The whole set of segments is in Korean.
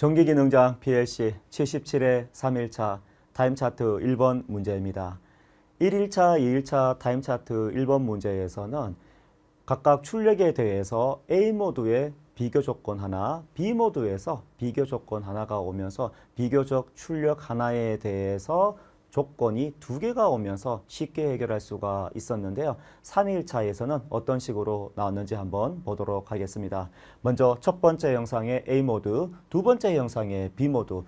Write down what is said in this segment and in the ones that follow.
전기기능장 PLC 77회 3일차 타임차트 1번 문제입니다. 1일차, 2일차 타임차트 1번 문제에서는 각각 출력에 대해서 A 모드의 비교 조건 하나, B 모드에서 비교 조건 하나가 오면서 비교적 출력 하나에 대해서 조건이 두 개가 오면서 쉽게 해결할 수가 있었는데요. 3일차에서는 어떤 식으로 나왔는지 한번 보도록 하겠습니다. 먼저 첫 번째 영상의 A 모드, 두 번째 영상의 B 모드.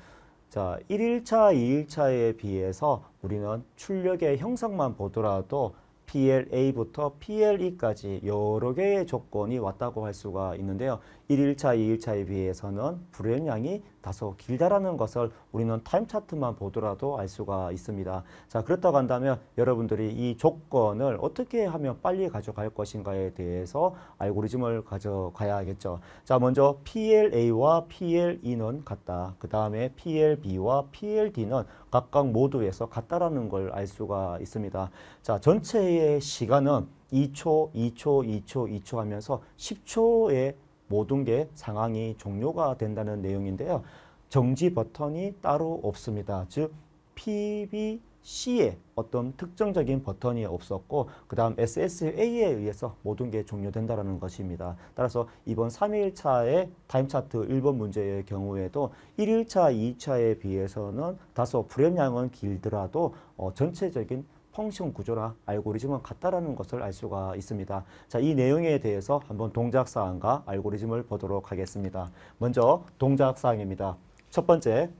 자, 1일차, 2일차에 비해서 우리는 출력의 형상만 보더라도 PLA부터 PLE까지 여러 개의 조건이 왔다고 할 수가 있는데요. 1일차, 2일차에 비해서는 불연량이 다소 길다라는 것을 우리는 타임 차트만 보더라도 알 수가 있습니다. 자, 그렇다고 한다면 여러분들이 이 조건을 어떻게 하면 빨리 가져갈 것인가에 대해서 알고리즘을 가져가야겠죠. 자, 먼저 PLA와 PLE는 같다. 그 다음에 PLB와 PLD는 각각 모두에서 같다라는 걸 알 수가 있습니다. 자, 전체의 시간은 2초, 2초, 2초, 2초 하면서 10초의 모든 게 상황이 종료가 된다는 내용인데요. 정지 버튼이 따로 없습니다. 즉 PBC에 어떤 특정적인 버튼이 없었고 그 다음 SSA에 의해서 모든 게 종료된다는 것입니다. 따라서 이번 3일차의 타임차트 1번 문제의 경우에도 1일차, 2차에 비해서는 다소 불연량은 길더라도 어, 전체적인 펑션 구조나 알고리즘은 같다라는 것을 알 수가 있습니다. 자, 이 내용에 대해서 한번 동작 사항과 알고리즘을 보도록 하겠습니다. 먼저 동작 사항입니다. 첫 번째,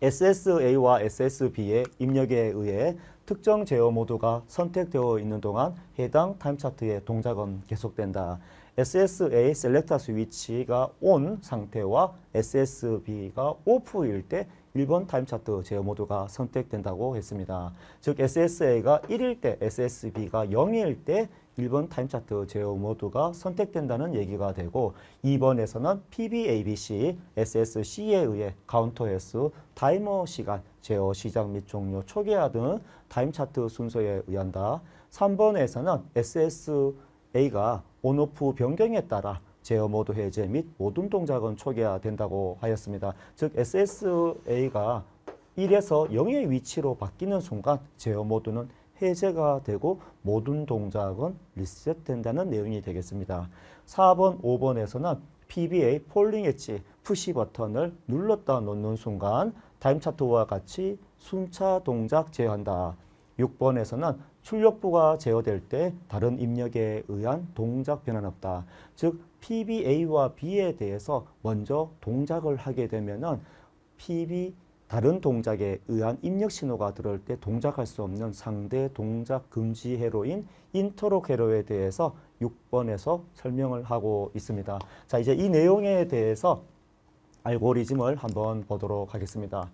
SSA와 SSB의 입력에 의해 특정 제어 모드가 선택되어 있는 동안 해당 타임 차트의 동작은 계속된다. SSA 셀렉터 스위치가 ON 상태와 SSB가 OFF일 때 1번 타임 차트 제어 모드가 선택된다고 했습니다. 즉 SSA가 1일 때 SSB가 0일 때 1번 타임 차트 제어 모드가 선택된다는 얘기가 되고 2번에서는 PBABC, SSC에 의해 카운터 횟수, 타이머 시간, 제어 시작 및 종료, 초기화 등 타임 차트 순서에 의한다. 3번에서는 SSA가 온오프 변경에 따라 제어 모드 해제 및 모든 동작은 초기화된다고 하였습니다. 즉 SSA가 1에서 0의 위치로 바뀌는 순간 제어 모드는 해제가 되고 모든 동작은 리셋된다는 내용이 되겠습니다. 4번, 5번에서는 PBA 폴링 엣지 푸시 버튼을 눌렀다 놓는 순간 타임 차트와 같이 순차 동작 제어한다. 6번에서는 출력부가 제어될 때 다른 입력에 의한 동작 변화는 없다. 즉 PBA와 B에 대해서 먼저 동작을 하게 되면은 PB 다른 동작에 의한 입력 신호가 들어올 때 동작할 수 없는 상대 동작 금지 회로인 인터로 회로에 대해서 6번에서 설명을 하고 있습니다. 자, 이제 이 내용에 대해서 알고리즘을 한번 보도록 하겠습니다.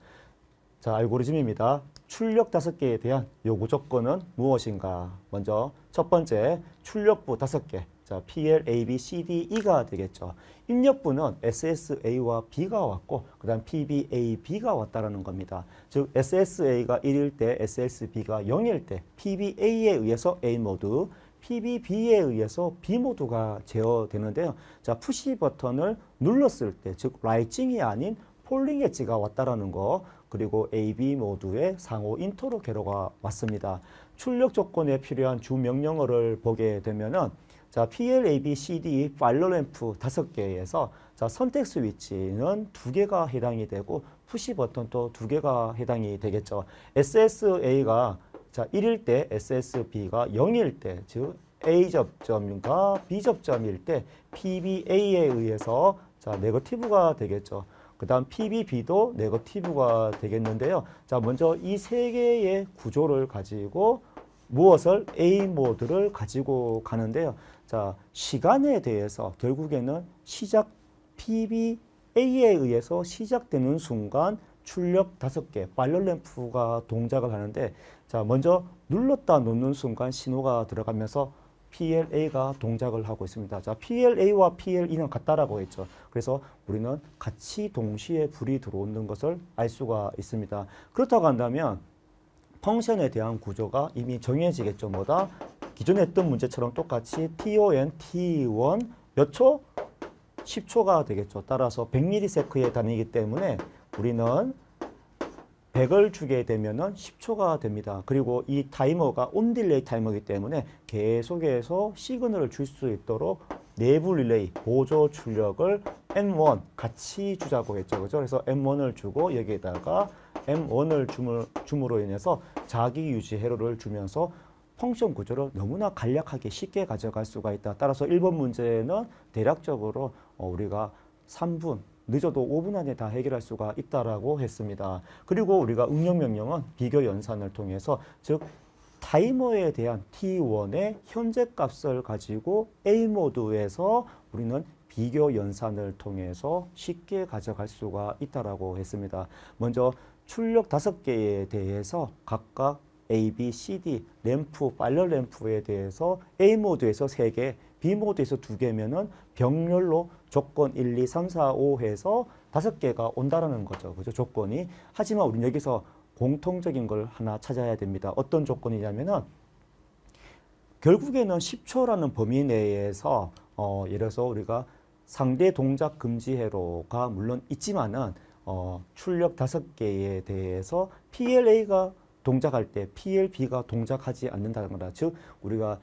자, 알고리즘입니다. 출력 다섯 개에 대한 요구 조건은 무엇인가? 먼저 첫 번째 출력부 다섯 개. 자, PL, A, B, C, D, E가 되겠죠. 입력부는 SSA와 B가 왔고, 그 다음 PB, A, B가 왔다라는 겁니다. 즉, SSA가 1일 때, SSB가 0일 때, PBA에 의해서 A 모드, PBB에 의해서 B 모드가 제어되는데요. 자, 푸시 버튼을 눌렀을 때, 즉, 라이징이 아닌 폴링 엣지가 왔다라는 거, 그리고 AB 모드의 상호 인터로 개로가 왔습니다. 출력 조건에 필요한 주 명령어를 보게 되면은 자, PL, AB, CD, 파일러 램프 다섯 개에서 자, 선택 스위치는 두 개가 해당이 되고 푸시 버튼도 두 개가 해당이 되겠죠. SSA가 자, 1일 때 SSB가 0일 때, 즉 A 접점과 B 접점일 때 PBA에 의해서 자, 네거티브가 되겠죠. 그 다음 PBB도 네거티브가 되겠는데요. 자, 먼저 이 세 개의 구조를 가지고 무엇을 A 모드를 가지고 가는데요. 자, 시간에 대해서 결국에는 시작 PBA에 의해서 시작되는 순간 출력 다섯 개 파일럿 램프가 동작을 하는데 자, 먼저 눌렀다 놓는 순간 신호가 들어가면서 PLA가 동작을 하고 있습니다. 자, PLA와 PLE는 같다라고 했죠. 그래서 우리는 같이 동시에 불이 들어오는 것을 알 수가 있습니다. 그렇다고 한다면 펑션에 대한 구조가 이미 정해지겠죠. 뭐다? 기존에 했던 문제처럼 똑같이 TON, T1 몇 초? 10초가 되겠죠. 따라서 100ms에 다니기 때문에 우리는 100을 주게 되면은 10초가 됩니다. 그리고 이 타이머가 온 딜레이 타이머이기 때문에 계속해서 시그널을 줄 수 있도록 내부 릴레이 보조 출력을 M1 같이 주자고 했죠. 그죠? 그래서 M1을 주고 여기에다가 M1을 줌을, 줌으로 인해서 자기 유지 회로를 주면서 펑션 구조를 너무나 간략하게 쉽게 가져갈 수가 있다. 따라서 1번 문제는 대략적으로 어, 우리가 3분 늦어도 5분 안에 다 해결할 수가 있다라고 했습니다. 그리고 우리가 응용 명령은 비교 연산을 통해서 즉 타이머에 대한 T1의 현재 값을 가지고 A 모드에서 우리는 비교 연산을 통해서 쉽게 가져갈 수가 있다라고 했습니다. 먼저 출력 다섯 개에 대해서 각각 A, B, C, D 램프, 파일럿 램프에 대해서 A 모드에서 세 개, B 모드에서 두 개면은 병렬로 조건 1, 2, 3, 4, 5 해서 다섯 개가 온다라는 거죠. 그죠? 조건이. 하지만 우리는 여기서 공통적인 걸 하나 찾아야 됩니다. 어떤 조건이냐면은 결국에는 10초라는 범위 내에서 어, 예를 들어서 우리가 상대 동작 금지 회로가 물론 있지만은 어, 출력 다섯 개에 대해서 PLA가 동작할 때 PLB가 동작하지 않는다는 거다. 즉 우리가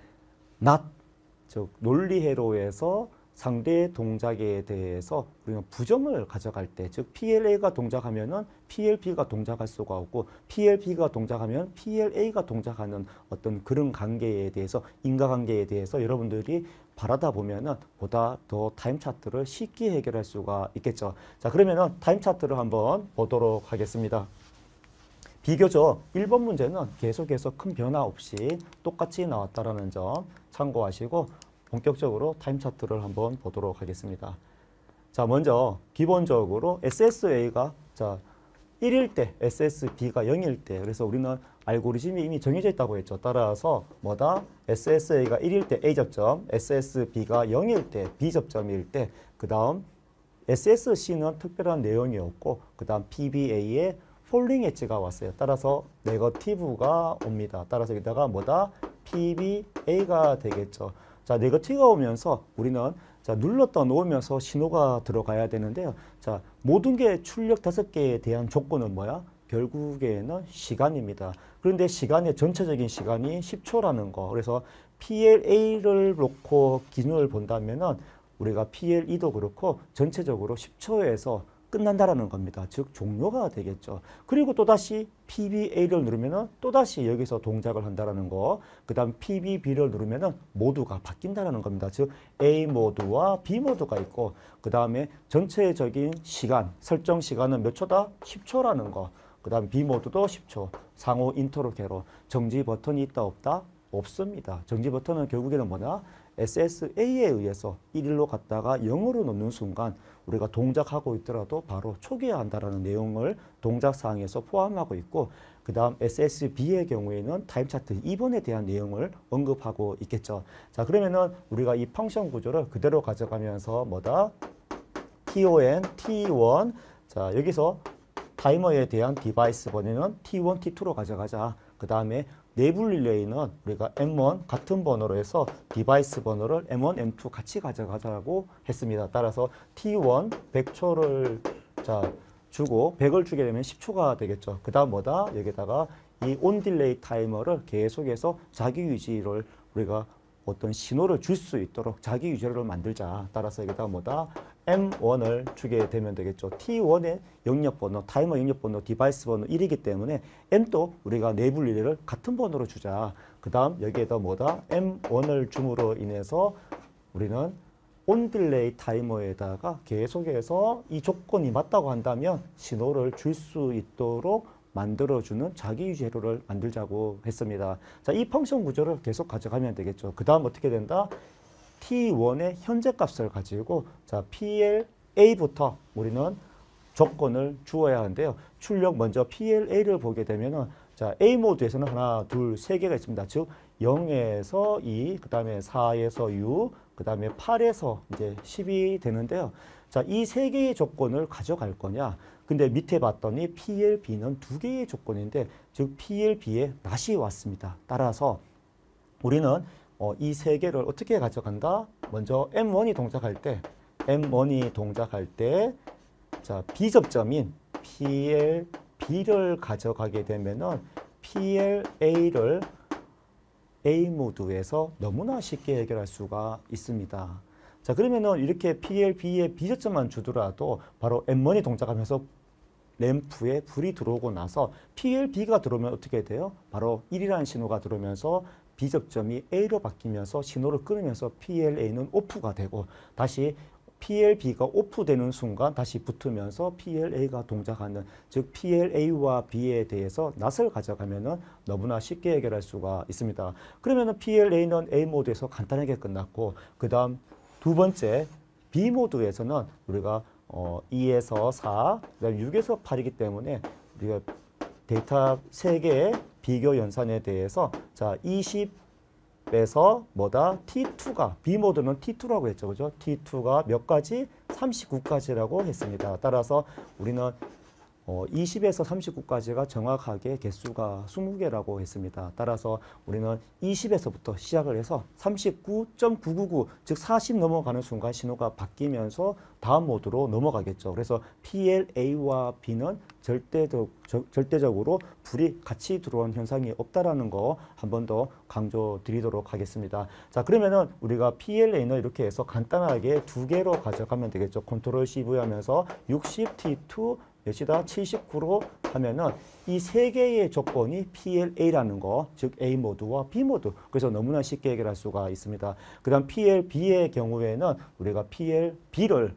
not 즉 논리 회로에서 상대 동작에 대해서 우리가 부정을 가져갈 때, 즉 PLA가 동작하면은 PLB가 동작할 수가 없고 PLB가 동작하면 PLA가 동작하는 어떤 그런 관계에 대해서 인과관계에 대해서 여러분들이 바라다 보면은 보다 더 타임 차트를 쉽게 해결할 수가 있겠죠. 자, 그러면은 타임 차트를 한번 보도록 하겠습니다. 비교적 1번 문제는 계속해서 큰 변화 없이 똑같이 나왔다라는 점 참고하시고 본격적으로 타임 차트를 한번 보도록 하겠습니다. 자, 먼저 기본적으로 SSA가 자 1일 때 SSB가 0일 때 그래서 우리는 알고리즘이 이미 정해져 있다고 했죠. 따라서 뭐다? SSA가 1일 때 A 접점, SSB가 0일 때 B 접점일 때 그 다음 SSC는 특별한 내용이 없고 그 다음 PBA에 폴링 엣지가 왔어요. 따라서 네거티브가 옵니다. 따라서 여기다가 뭐다? PBA가 되겠죠. 자, 네거티브가 오면서 우리는 자, 눌렀다 놓으면서 신호가 들어가야 되는데요. 자, 모든 게 출력 다섯 개에 대한 조건은 뭐야? 결국에는 시간입니다. 그런데 시간의 전체적인 시간이 10초라는 거. 그래서 PLA를 놓고 기준을 본다면은 우리가 PLE도 그렇고 전체적으로 10초에서 끝난다라는 겁니다. 즉 종료가 되겠죠. 그리고 또다시 PBA를 누르면은 또다시 여기서 동작을 한다라는 거. 그다음 PBB를 누르면은 모두가 바뀐다라는 겁니다. 즉 A 모드와 B 모드가 있고 그다음에 전체적인 시간, 설정 시간은 몇 초다? 10초라는 거. 그다음 B 모드도 10초. 상호 인터로게로 정지 버튼이 있다 없다? 없습니다. 정지 버튼은 결국에는 뭐냐? SSA에 의해서 1일로 갔다가 0으로 놓는 순간 우리가 동작하고 있더라도 바로 초기화 한다라는 내용을 동작 사항에서 포함하고 있고 그 다음 SSB의 경우에는 타임 차트 2번에 대한 내용을 언급하고 있겠죠. 자 그러면은 우리가 이 펑션 구조를 그대로 가져가면서 뭐다? TON, T1 자 여기서 타이머에 대한 디바이스 번호는 T1, T2로 가져가자. 그 다음에 내부 릴레이는 우리가 M1 같은 번호로 해서 디바이스 번호를 M1, M2 같이 가져가자고 했습니다. 따라서 T1 100초를 자 주고 100을 주게 되면 10초가 되겠죠. 그 다음 뭐다? 여기다가 이 온 딜레이 타이머를 계속해서 자기 유지를 우리가 어떤 신호를 줄 수 있도록 자기 유지를 만들자. 따라서 여기다가 뭐다? M1을 주게 되면 되겠죠. T1의 영역 번호, 타이머 영역 번호, 디바이스 번호 1이기 때문에 M도 우리가 내부 릴레이를 같은 번호로 주자. 그 다음 여기에다 뭐다? M1을 줌으로 인해서 우리는 온 딜레이 타이머에다가 계속해서 이 조건이 맞다고 한다면 신호를 줄 수 있도록 만들어주는 자기 유지 회로를 만들자고 했습니다. 자, 이 펑션 구조를 계속 가져가면 되겠죠. 그 다음 어떻게 된다? T1의 현재 값을 가지고 자, PLA부터 우리는 조건을 주어야 하는데요. 출력 먼저 PLA를 보게 되면은 자, A 모드에서는 하나, 둘, 세 개가 있습니다. 즉 0에서 2, 그 다음에 4에서 6, 그 다음에 8에서 이제 10이 되는데요. 자, 이 세 개의 조건을 가져갈 거냐? 근데 밑에 봤더니 PLB는 두 개의 조건인데 즉 PLB에 낫이 왔습니다. 따라서 우리는 어, 이 세 개를 어떻게 가져간다? 먼저 M1이 동작할 때 M1이 동작할 때 자, 비접점인 PLB를 가져가게 되면은 PLA를 A 모드에서 너무나 쉽게 해결할 수가 있습니다. 자, 그러면은 이렇게 PLB에 비접점만 주더라도 바로 M1이 동작하면서 램프에 불이 들어오고 나서 PLB가 들어오면 어떻게 돼요? 바로 1이라는 신호가 들어오면서 비접점이 A로 바뀌면서 신호를 끊으면서 PLA는 오프가 되고 다시 PLB가 오프되는 순간 다시 붙으면서 PLA가 동작하는 즉 PLA와 B에 대해서 낯을 가져가면은 너무나 쉽게 해결할 수가 있습니다. 그러면은 PLA는 A 모드에서 간단하게 끝났고 그다음 두 번째 B 모드에서는 우리가 어 2에서 4, 그다음 6에서 8이기 때문에 우리가 데이터 세 개의 비교 연산에 대해서 자 20에서 뭐다 T2가 B 모드는 T2라고 했죠, 그죠? T2가 몇 가지? 39가지라고 했습니다. 따라서 우리는 어, 20에서 39까지가 정확하게 개수가 20개라고 했습니다. 따라서 우리는 20에서부터 시작을 해서 39.999, 즉 40 넘어가는 순간 신호가 바뀌면서 다음 모드로 넘어가겠죠. 그래서 PLA와 B는 절대적, 저- 절대적으로 불이 같이 들어온 현상이 없다라는 거 한 번 더 강조 드리도록 하겠습니다. 자, 그러면은 우리가 PLA는 이렇게 해서 간단하게 두 개로 가져가면 되겠죠. 컨트롤 CV 하면서 60T2 몇이다? 79로 하면은 이 세 개의 조건이 PLA라는 거, 즉 A 모드와 B 모드. 그래서 너무나 쉽게 해결할 수가 있습니다. 그다음 PLB의 경우에는 우리가 PLB를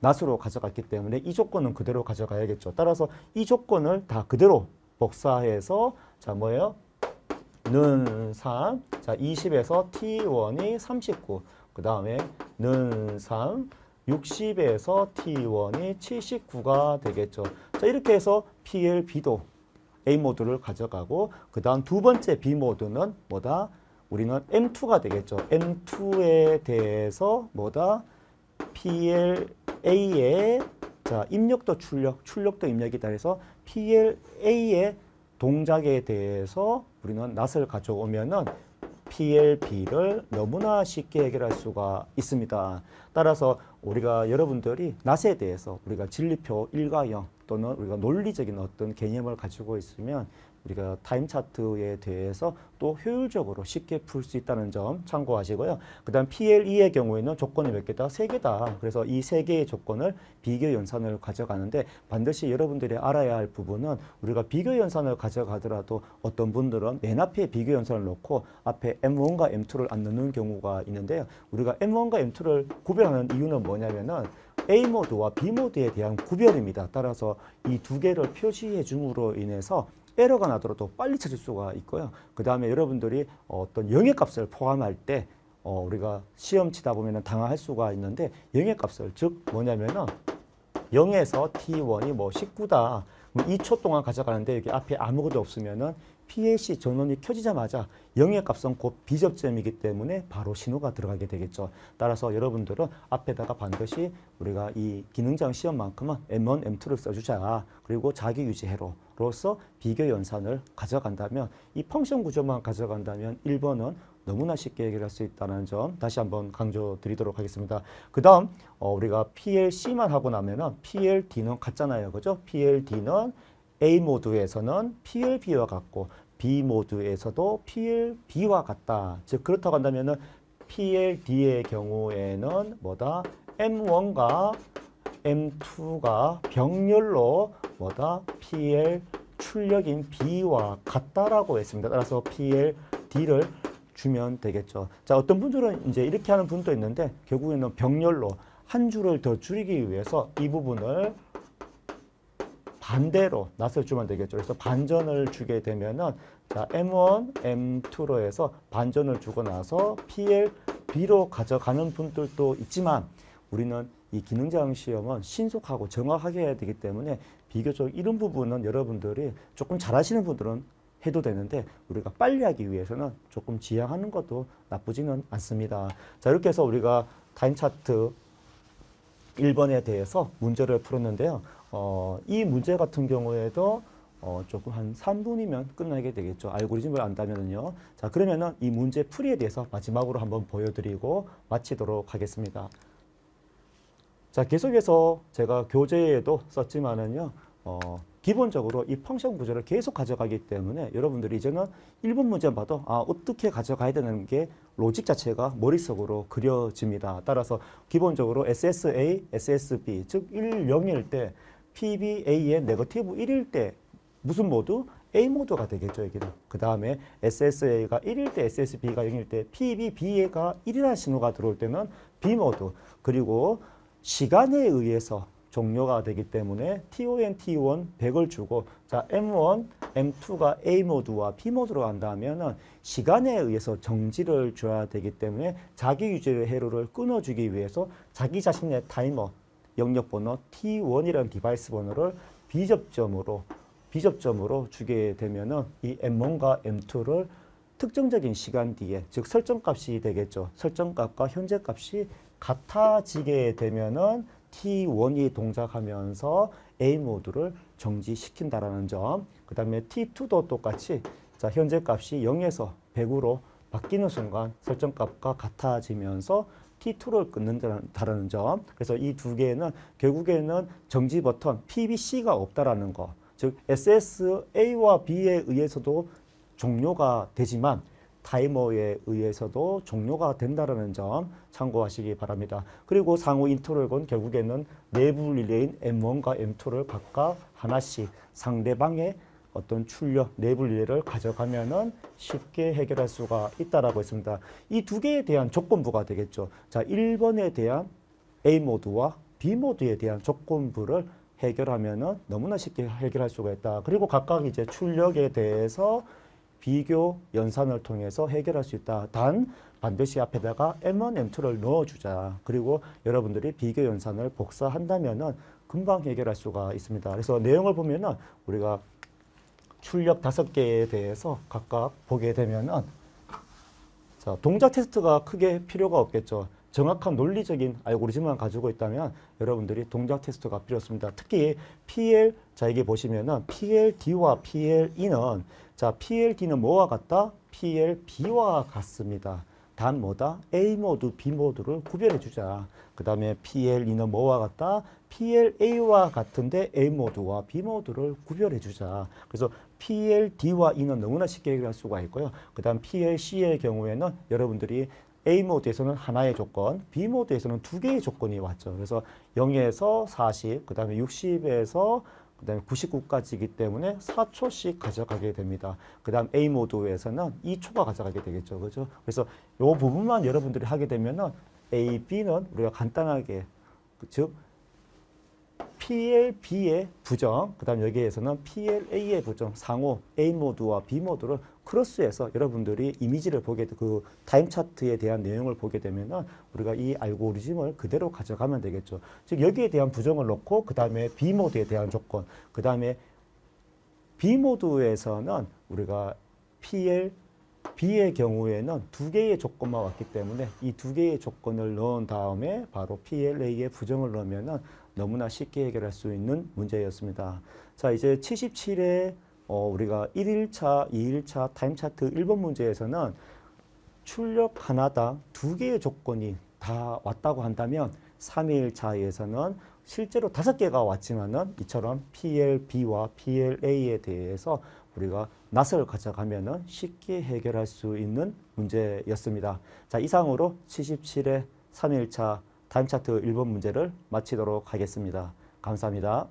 낫으로 가져갔기 때문에 이 조건은 그대로 가져가야겠죠. 따라서 이 조건을 다 그대로 복사해서 자 뭐예요? 는 3, 자 20에서 T1이 39, 그 다음에 는 3, 60에서 T1이 79가 되겠죠. 자 이렇게 해서 PLB도 A 모드를 가져가고 그 다음 두 번째 B 모드는 뭐다? 우리는 M2가 되겠죠. M2에 대해서 뭐다? PLA의 자 입력도 출력, 출력도 입력이다 해서 PLA의 동작에 대해서 우리는 낫을 가져오면은 PLB를 너무나 쉽게 해결할 수가 있습니다. 따라서 우리가 여러분들이 낫에 대해서 우리가 진리표 1과 0 또는 우리가 논리적인 어떤 개념을 가지고 있으면 우리가 타임 차트에 대해서 또 효율적으로 쉽게 풀 수 있다는 점 참고하시고요. 그 다음 PLE의 경우에는 조건이 몇 개다? 세 개다. 그래서 이 세 개의 조건을 비교 연산을 가져가는데 반드시 여러분들이 알아야 할 부분은 우리가 비교 연산을 가져가더라도 어떤 분들은 맨 앞에 비교 연산을 놓고 앞에 M1과 M2를 안 넣는 경우가 있는데요. 우리가 M1과 M2를 구별하는 이유는 뭐냐면은 A 모드와 B 모드에 대한 구별입니다. 따라서 이 두 개를 표시해 줌으로 인해서 에러가 나더라도 빨리 찾을 수가 있고요. 그 다음에 여러분들이 어떤 영역값을 포함할 때 어, 우리가 시험 치다 보면 당황할 수가 있는데 영역값을 즉 뭐냐면은 0에서 T1이 뭐 19다. 2초 동안 가져가는데 여기 앞에 아무것도 없으면은 PLC 전원이 켜지자마자 영의 값은 곧 비접점이기 때문에 바로 신호가 들어가게 되겠죠. 따라서 여러분들은 앞에다가 반드시 우리가 이 기능장 시험만큼은 M1, M2를 써주자. 그리고 자기 유지회로로서 비교 연산을 가져간다면 이 펑션 구조만 가져간다면 1번은 너무나 쉽게 해결할 수 있다는 점 다시 한번 강조드리도록 하겠습니다. 그 다음 어, 우리가 PLC만 하고 나면 은 PLD는 같잖아요. 그죠? PLD는 A 모드에서는 PLB와 같고 B 모드에서도 PLB와 같다. 즉 그렇다고 한다면은 PLD의 경우에는 뭐다? M1과 M2가 병렬로 뭐다? PL 출력인 B와 같다라고 했습니다. 따라서 PLD를 주면 되겠죠. 자, 어떤 분들은 이제 이렇게 하는 분도 있는데 결국에는 병렬로 한 줄을 더 줄이기 위해서 이 부분을 반대로 낫을 주면 되겠죠. 그래서 반전을 주게 되면은 자 M1, M2로 해서 반전을 주고 나서 PL, B로 가져가는 분들도 있지만 우리는 이 기능장 시험은 신속하고 정확하게 해야 되기 때문에 비교적 이런 부분은 여러분들이 조금 잘하시는 분들은 해도 되는데 우리가 빨리 하기 위해서는 조금 지양하는 것도 나쁘지는 않습니다. 자 이렇게 해서 우리가 타임 차트 1번에 대해서 문제를 풀었는데요. 어, 이 문제 같은 경우에도 어, 조금 한 3분이면 끝나게 되겠죠. 알고리즘을 안다면은요. 자, 그러면은 이 문제 풀이에 대해서 마지막으로 한번 보여드리고 마치도록 하겠습니다. 자, 계속해서 제가 교재에도 썼지만은요, 어, 기본적으로 이 펑션 구조를 계속 가져가기 때문에 여러분들이 이제는 1번 문제 봐도 아, 어떻게 가져가야 되는 게 로직 자체가 머릿속으로 그려집니다. 따라서 기본적으로 SSA, SSB, 즉 1, 0일 때 PBA의 네거티브 1일 때 무슨 모드? A 모드가 되겠죠, 여기는. 그 다음에 SSA가 1일 때, SSB가 0일 때, PBBA가 1이라는 신호가 들어올 때는 B 모드. 그리고 시간에 의해서 종료가 되기 때문에 TON, T1 100을 주고 자 M1, M2가 A 모드와 B 모드로 간다면은 시간에 의해서 정지를 줘야 되기 때문에 자기 유지의 회로를 끊어주기 위해서 자기 자신의 타이머 영역 번호 T1이라는 디바이스 번호를 비접점으로 비접점으로 주게 되면은 이 M1과 M2를 특정적인 시간 뒤에 즉 설정값이 되겠죠. 설정값과 현재 값이 같아지게 되면은 T1이 동작하면서 A 모드를 정지시킨다라는 점. 그다음에 T2도 똑같이 자 현재 값이 0에서 100으로 바뀌는 순간 설정값과 같아지면서 T2를 끊는다는 점. 그래서 이 두 개는 결국에는 정지 버튼 PBC가 없다라는 거. 즉 SSA와 B에 의해서도 종료가 되지만 타이머에 의해서도 종료가 된다는 점 참고하시기 바랍니다. 그리고 상호 인터롤건 결국에는 내부 릴레이인 M1과 M2를 각각 하나씩 상대방의 어떤 출력 내부 릴레이를 가져가면은 쉽게 해결할 수가 있다라고 했습니다. 이 두 개에 대한 조건부가 되겠죠. 자, 1번에 대한 A 모드와 B 모드에 대한 조건부를 해결하면은 너무나 쉽게 해결할 수가 있다. 그리고 각각 이제 출력에 대해서 비교 연산을 통해서 해결할 수 있다. 단 반드시 앞에다가 M1, M2를 넣어주자. 그리고 여러분들이 비교 연산을 복사한다면은 금방 해결할 수가 있습니다. 그래서 내용을 보면은 우리가 출력 다섯 개에 대해서 각각 보게 되면은 자, 동작 테스트가 크게 필요가 없겠죠. 정확한 논리적인 알고리즘만 가지고 있다면 여러분들이 동작 테스트가 필요 없습니다. 특히 PL, 자, 여기 보시면은 PLD와 PLE는 자, PLD는 뭐와 같다? PLB와 같습니다. 단 뭐다? A 모드, B 모드를 구별해 주자. 그 다음에 PLE는 뭐와 같다? PLA와 같은데 A 모드와 B 모드를 구별해 주자. 그래서 PLD와 E는 너무나 쉽게 해결할 수가 있고요. 그 다음 PLC의 경우에는 여러분들이 A 모드에서는 하나의 조건, B 모드에서는 두 개의 조건이 왔죠. 그래서 0에서 40, 그 다음에 60에서 그 다음에 99까지이기 때문에 4초씩 가져가게 됩니다. 그 다음 A 모드에서는 2초가 가져가게 되겠죠. 그죠? 그래서 이 부분만 여러분들이 하게 되면은 A, B는 우리가 간단하게, 그 즉, PLB의 부정, 그 다음 여기에서는 PLA의 부정, 상호 A 모드와 B 모드를 크로스해서 여러분들이 이미지를 보게, 되- 그 타임 차트에 대한 내용을 보게 되면은 우리가 이 알고리즘을 그대로 가져가면 되겠죠. 즉, 여기에 대한 부정을 넣고, 그 다음에 B 모드에 대한 조건, 그 다음에 B 모드에서는 우리가 PL, B의 경우에는 두 개의 조건만 왔기 때문에 이 두 개의 조건을 넣은 다음에 바로 PLA의 부정을 넣으면은 너무나 쉽게 해결할 수 있는 문제였습니다. 자, 이제 77회 어, 우리가 1일차, 2일차 타임 차트 1번 문제에서는 출력 하나당 두 개의 조건이 다 왔다고 한다면 3일차에서는 실제로 다섯 개가 왔지만은 이처럼 PLB와 PLA에 대해서 우리가 낫을 가져가면은 쉽게 해결할 수 있는 문제였습니다. 자, 이상으로 77회 3일차 타임 차트 1번 문제를 마치도록 하겠습니다. 감사합니다.